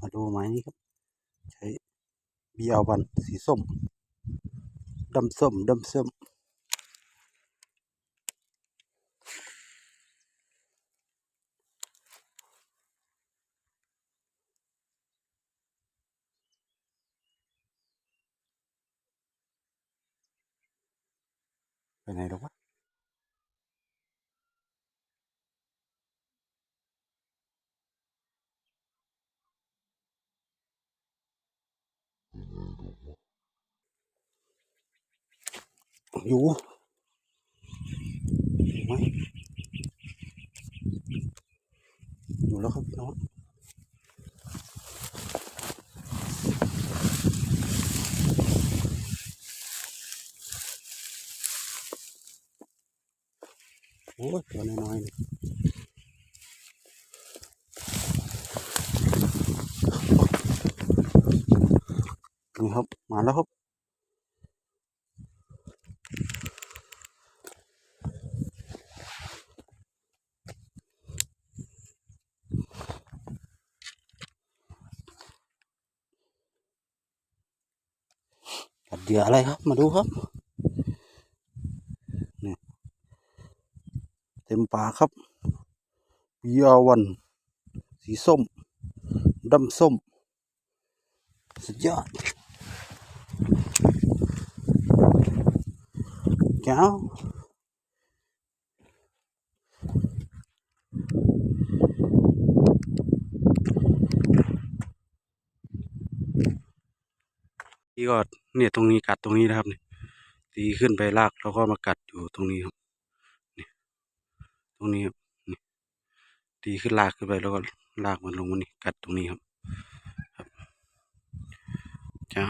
มาดูไม้นี้ครับ ใช้เบียร์วันสีส้มดำส้มดำส้มไปไหนหรอวะ อยู่อยู่ไหมอยู่แล้วครับพี่น้องโอ้ยตัวน้อยๆ นี่ครับ มาแล้วครับ กัดเหยื่ออะไรครับ มาดูครับนี่เต็มปากครับเบียร์วันสีส้มดำส้ม สุดยอด แก้วนี่ก็เนี่ยตรงนี้กัดตรงนี้นะครับเนี่ยตีขึ้นไปลากแล้วก็มากัดอยู่ตรงนี้ครับนี่ตรงนี้ครับนี่ตีขึ้นลากขึ้นไปแล้วก็ลากมันลงมานี่กัดตรงนี้ครับครับเจ้า